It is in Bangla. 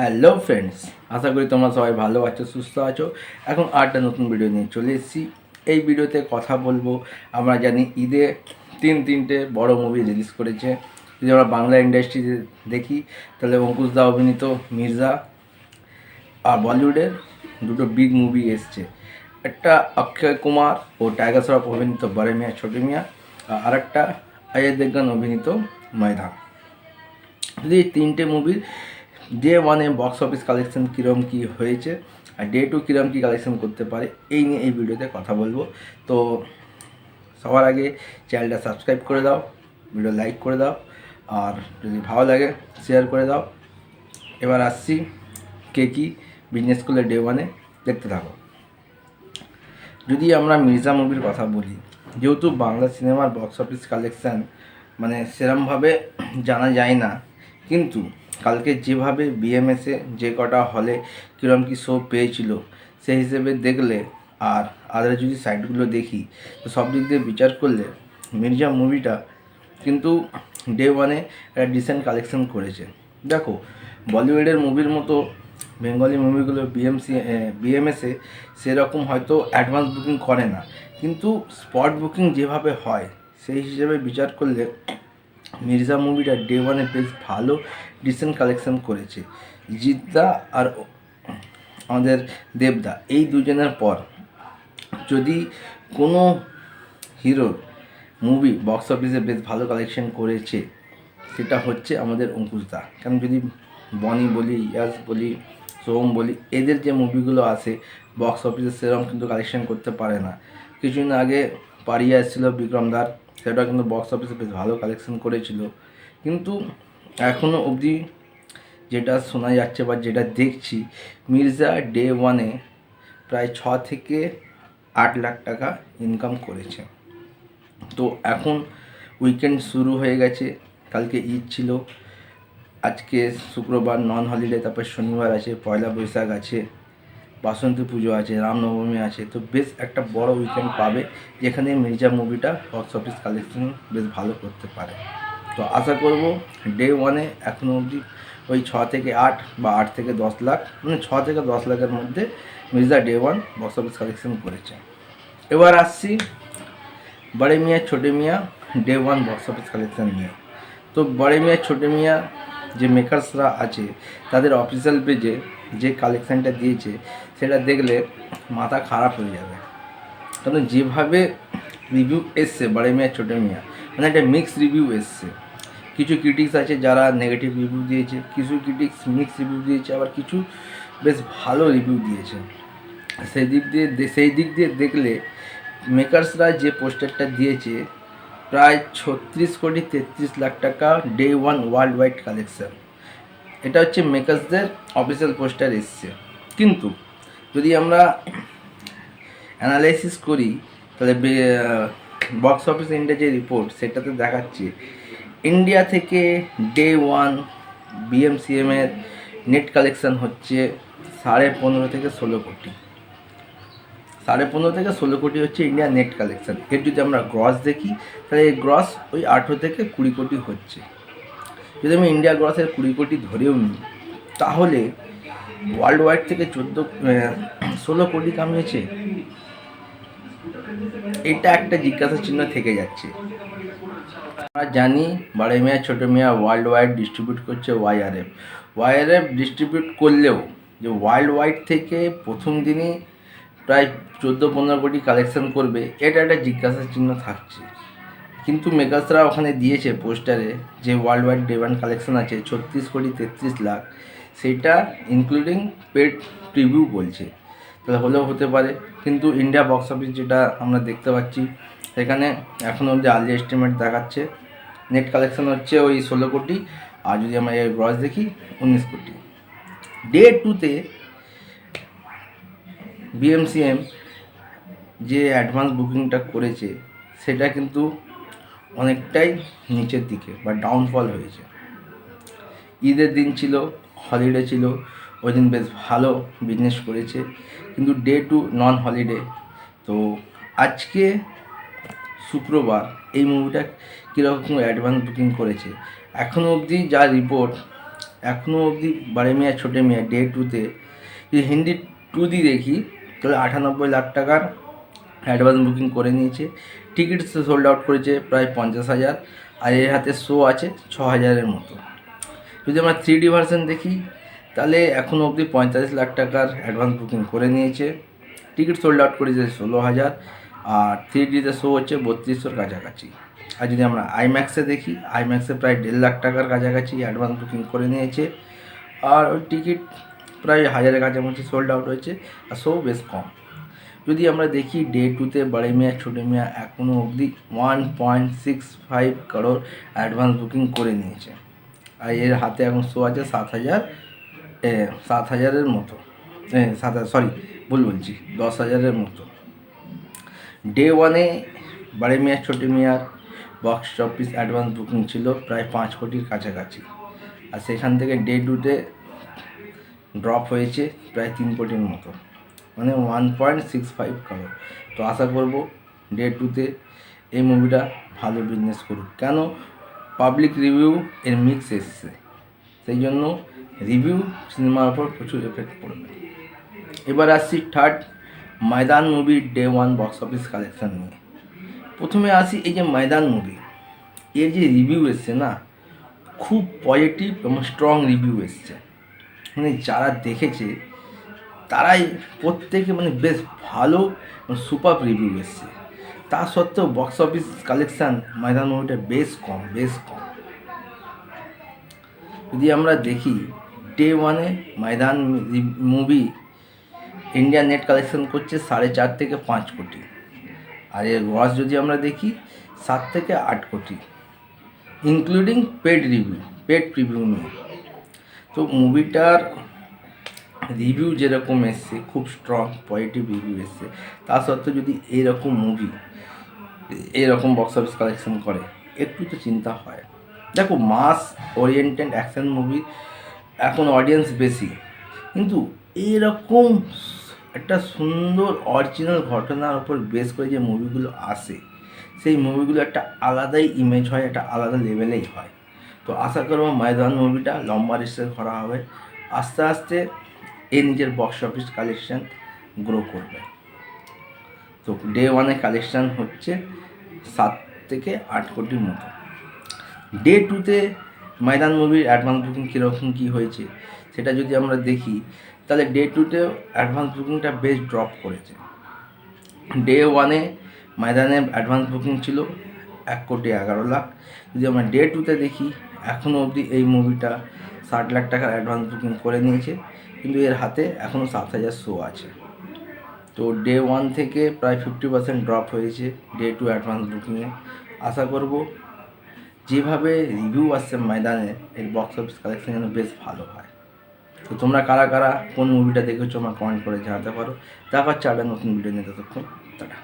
হ্যালো ফ্রেন্ডস আশা করি তোমরা সবাই ভালো আছো, সুস্থ আছো। এখন আরেকটা নতুন ভিডিও নিয়ে চলে এসেছি। এই ভিডিওতে কথা বলব। আমরা জানি ঈদে তিন তিনটে বড় মুভি রিলিজ করেছে। যদি আমরা বাংলা ইন্ডাস্ট্রিতে দেখি, তাহলে অঙ্কুশ দা অভিনীত মির্জা আর বলিউডের দুটো বিগ মুভি এসছে। একটা অক্ষয় কুমার ও টাইগার শ্রফ অভিনীত বড় মিয়া, ছোট মিয়া, আর আরেকটা অজয় দেবগান অভিনীত ময়দান। যদি এই তিনটে মুভির ডে ওয়ানে বক্স অফিস কালেকশন কীরকম কী হয়েছে আর ডে টু কীরকম কী কালেকশন করতে পারে, এই নিয়ে এই ভিডিওতে কথা বলব। তো সবার আগে চ্যানেলটা সাবস্ক্রাইব করে দাও ভিডিও লাইক করে দাও, আর যদি ভালো লাগে শেয়ার করে দাও। এবার আসছি কে কী বিজনেস করলে ডে ওয়ানে দেখতে থাকো। যদি আমরা মির্জা মুভির কথা বলি, যেহেতু বাংলা সিনেমার বক্স অফিস কালেকশান মানে সেরমভাবে জানা যায় না কিন্তু কালকে যেভাবে বিএমএসে যে কটা হলে কীরকম কী শো পেয়েছিল সেই হিসেবে দেখলে আর আদার যদি সাইটগুলো দেখি, তো সব দিক দিয়ে বিচার করলে মির্জা মুভিটা কিন্তু ডে ওয়ানে একটা ডিসেন্ট কালেকশন করেছে। দেখো, বলিউডের মুভির মতো, বেঙ্গলি মুভিগুলো বিএমসি বিএমএসে সেরকম হয়তো অ্যাডভান্স বুকিং করে না। কিন্তু স্পট বুকিং যেভাবে হয়, সেই হিসেবে বিচার করলে মির্জা মুভিটা ডে ওয়ানে বেশ ভালো ডিসেন্ট কালেকশন করেছে। জিদ্দা আর আমাদের দেবদা, এই দুজনের পর যদি কোনো হিরোর মুভি বক্স অফিসে বেশ ভালো কালেকশন করেছে, সেটা হচ্ছে আমাদের অঙ্কুশদা কারণ যদি বনি বলি, ইয়াস বলি, সোম বলি, এদের যে মুভিগুলো আসে বক্স অফিসে সেরকম কিন্তু কালেকশন করতে পারে না। কিছুদিন আগে পারিয়া এসেছিল বিক্রমদার সেটা কিন্তু বক্স অফিসে বেশ ভালো কালেকশন করেছিল। কিন্তু এখনও অবধি যেটা শোনা যাচ্ছে বা যেটা দেখছি, মির্জা ডে ওয়ানে প্রায় ছ থেকে আট লাখ টাকা ইনকাম করেছে। তো এখন উইকেন্ড শুরু হয়ে গেছে, কালকে ঈদ ছিল। আজকে শুক্রবার নন হলিডে তারপর শনিবার আছে, পয়লা বৈশাখ আছে। বাসন্তী পুজো আছে, রামনবমী আছে, তো বেশ একটা বড় উইকেন্ড পাবে, যেখানে মির্জা মুভিটা বক্স অফিস কালেকশন বেশ ভালো করতে পারে। তো আশা করব ডে ওয়ানে এখনও অবধি ওই ছ থেকে আট বা আট থেকে দশ লাখ মানে ছ থেকে দশ লাখের মধ্যে Mirza day one box office collection করেছে। এবার আসছি Bade Miyan, Chhote Miyan day one box office collection নিয়ে। তো বড়ে মিয়া, ছোটে মিয়া যে মেকার্সরা আছে, তাদের অফিসিয়াল পেজে যে কালেকশানটা দিয়েছে সেটা দেখলে মাথা খারাপ হয়ে যাবে। কারণ যেভাবে রিভিউ এসছে, বড়ে মিয়া, ছোটো মিয়া মানে একটা মিক্স রিভিউ এসছে। কিছু ক্রিটিক্স আছে যারা নেগেটিভ রিভিউ দিয়েছে, কিছু ক্রিটিক্স মিক্স রিভিউ দিয়েছে, আবার কিছু বেশ ভালো রিভিউ দিয়েছে। সেই দিক দিয়ে সেই দিক দিয়ে দেখলে মেকার্সরা যে পোস্টারটা দিয়েছে, প্রায় ছত্রিশ কোটি তেত্রিশ লাখ টাকা day one world wide collection এটা হচ্ছে মেকার্সদের অফিসিয়াল পোস্টার এসছে। কিন্তু যদি আমরা অ্যানালাইসিস করি, তাহলে বক্স অফিস ইন্ডিয়া যে রিপোর্ট সেটাতে দেখাচ্ছে। ইন্ডিয়া থেকে ডে ওয়ান বিএমসিএমের নেট কালেকশন হচ্ছে সাড়ে পনেরো থেকে ষোলো কোটি। সাড়ে পনেরো থেকে ষোলো কোটি হচ্ছে ইন্ডিয়া নেট কালেকশন এর যদি আমরা গ্রস দেখি, তাহলে এই গ্রস ওই আঠেরো থেকে কুড়ি কোটি হচ্ছে। যদি আমি ইন্ডিয়া গ্রসের কুড়ি কোটি ধরেও নিই, তাহলে ওয়ার্ল্ড ওয়াইড থেকে চোদ্দ ষোলো কোটি কামিয়েছে। এটা একটা জিজ্ঞাসা চিহ্ন থেকে যাচ্ছে। আমরা জানি, Bade Miyan, Chhote Miyan world wide distribute করছে ওয়াইআরএফ ওয়াইআরএফ ডিস্ট্রিবিউট করলেও যে ওয়ার্ল্ড ওয়াইড থেকে প্রথম দিনই প্রায় চোদ্দ, পনেরো কোটি কালেকশন করবে, এটা একটা জিজ্ঞাসা চিহ্ন থাকছে। কিন্তু মেগাসরা ওখানে দিয়েছে পোস্টারে যে ওয়ার্ল্ড ওয়াইড ডেভান কালেকশন আছে, ছত্রিশ কোটি তেত্রিশ লাখ। সেটা ইনক্লুডিং পেড প্রিভিউ বলছে। তাহলে হলেও হতে পারে। কিন্তু ইন্ডিয়া বক্স অফিস যেটা আমরা দেখতে পাচ্ছি, সেখানে এখনও অবধি আর্লি এস্টিমেট দেখাচ্ছে। নেট কালেকশন হচ্ছে ওই ষোলো কোটি, আর যদি আমরা এর গ্রস দেখি, উনিশ কোটি। ডে টুতে বিএমসিএম যে অ্যাডভান্স বুকিংটা করেছে, সেটা কিন্তু অনেকটাই নিচের দিকে বা ডাউনফল হয়েছে। ঈদের দিন ছিল হলিডে ছিল, ওই দিন বেশ ভালো বিজনেস করেছে, কিন্তু ডে টু নন হলিডে তো আজকে শুক্রবার এই মুভিটা কীরকম অ্যাডভান্স বুকিং করেছে? এখনও অবধি যা রিপোর্ট এখনও অবধি বারে মিয়া, ছোটে মিয়া ডে টুতে যদি হিন্দি টু দি দেখি, তাহলে আটানব্বই লাখ টাকার অ্যাডভান্স বুকিং করে নিয়েছে। টিকিট সোল্ড আউট করেছে প্রায় পঞ্চাশ হাজার, আর এর হাতে শো আছে ছ হাজারের মতো। যদি আমরা থ্রি ডি ভার্সন দেখি, তাহলে এখনও অবধি পঁয়তাল্লিশ লাখ টাকার অ্যাডভান্স বুকিং করে নিয়েছে। টিকিট সোল্ড আউট করেছে ষোলো হাজার, আর থ্রি ডিতে শো হচ্ছে বত্রিশশোর কাছাকাছি। আর যদি আমরা আইম্যাক্সে দেখি আইম্যাক্সে প্রায় দেড় লাখ টাকার কাছাকাছি অ্যাডভান্স বুকিং করে নিয়েছে। আর ওই টিকিট প্রায় হাজারের কাছাকাছি সোল্ড আউট হয়েছে, আর শো বেশ কম। যদি আমরা দেখি ডে টুতে বড়ে মিয়া, ছোটো মিয়া এখনও অবধি one point six five crore advance booking করে নিয়েছে। আর এর হাতে এখন শো আছে সাত হাজার সাত হাজারের মতো। সাত হাজার সরি ভুল বলছি, দশ হাজারের মতো। ডে ওয়ানে বাড়ি মিয়ার ছোটি মিয়ার বক্স অফিস অ্যাডভান্স বুকিং ছিল প্রায় পাঁচ কোটির কাছাকাছি। আর সেখান থেকে ডে টুতে ড্রপ হয়েছে প্রায় তিন কোটির মতো। মানে ওয়ান পয়েন্ট সিক্স ফাইভ করো তো আশা করব ডে টুতে এই মুভিটা ভালো বিজনেস করুক। কেন? পাবলিক রিভিউ এর মিক্স এসছে। সেই জন্য রিভিউ সিনেমার উপর প্রচুর এফেক্ট পড়বে। এবার আসছি third Maidaan movie day one box office collection নিয়ে। প্রথমে আসি এই যে ময়দান মুভি এর যে রিভিউ এসছে না, খুব পজিটিভ এবং স্ট্রং রিভিউ এসছে। মানে যারা দেখেছে, তারাই প্রত্যেকে মানে বেশ ভালো সুপার রিভিউ এসছে। তা সত্ত্বেও বক্স অফিস কালেকশান ময়দান মুভিটা বেশ কম বেশ কম। যদি আমরা দেখি ডে ওয়ানে Maidaan movie India net collection করছে সাড়ে চার থেকে পাঁচ কোটি। আর এর গ্রস যদি আমরা দেখি, সাত থেকে আট কোটি। Including paid review paid preview নিয়ে। তো মুভিটার রিভিউ যেরকম এসছে, খুব স্ট্রং পজিটিভ রিভিউ এসছে। তা সত্ত্বেও যদি এইরকম মুভি এইরকম বক্স অফিস কালেকশন করে, একটু তো চিন্তা হয়। দেখো মাস ওরিয়েন্টেড অ্যাকশন মুভি এখন অডিয়েন্স বেশি। কিন্তু এইরকম একটা সুন্দর অরিজিনাল ঘটনার উপর বেস করে যে মুভিগুলো আসে, সেই মুভিগুলো একটা আলাদাই ইমেজ হয়, একটা আলাদা লেভেলেই হয়। তো আশা করব ময়দান মুভিটা লম্বা রেসে করা হবে। আস্তে আস্তে এ নিজের বক্স অফিস কালেকশান গ্রো করবে। তো ডে ওয়ানে কালেকশান হচ্ছে সাত থেকে আট কোটির মতো। ডে টুতে ময়দান মুভির অ্যাডভান্স বুকিং কীরকম, কী হয়েছে, সেটা যদি আমরা দেখি, তাহলে ডে টুতে অ্যাডভান্স বুকিংটা বেশ ড্রপ করেছে। ডে ওয়ানে ময়দানের অ্যাডভান্স বুকিং ছিল এক কোটি এগারো লাখ। যদি আমরা ডে টুতে দেখি এখনও অবধি এই মুভিটা ষাট লাখ টাকার অ্যাডভান্স বুকিং করে নিয়েছে। কিন্তু এর হাতে এখনও সাত হাজার শো আছে। তো ডে ওয়ান থেকে প্রায় ফিফটি পার্সেন্ট ড্রপ হয়েছে ডে টু অ্যাডভান্স বুকিংয়ে আশা করব যেভাবে রিভিউ আসছে ময়দানে, এর বক্স অফিস কালেকশন যেন বেশ ভালো হয়। তো তোমরা কারা কারা কোন মুভিটা দেখেছ, আমার কমেন্ট করে জানাতে পারো। দেখা হচ্ছে আবার নতুন ভিডিও নিয়ে, ততক্ষণ টাটা।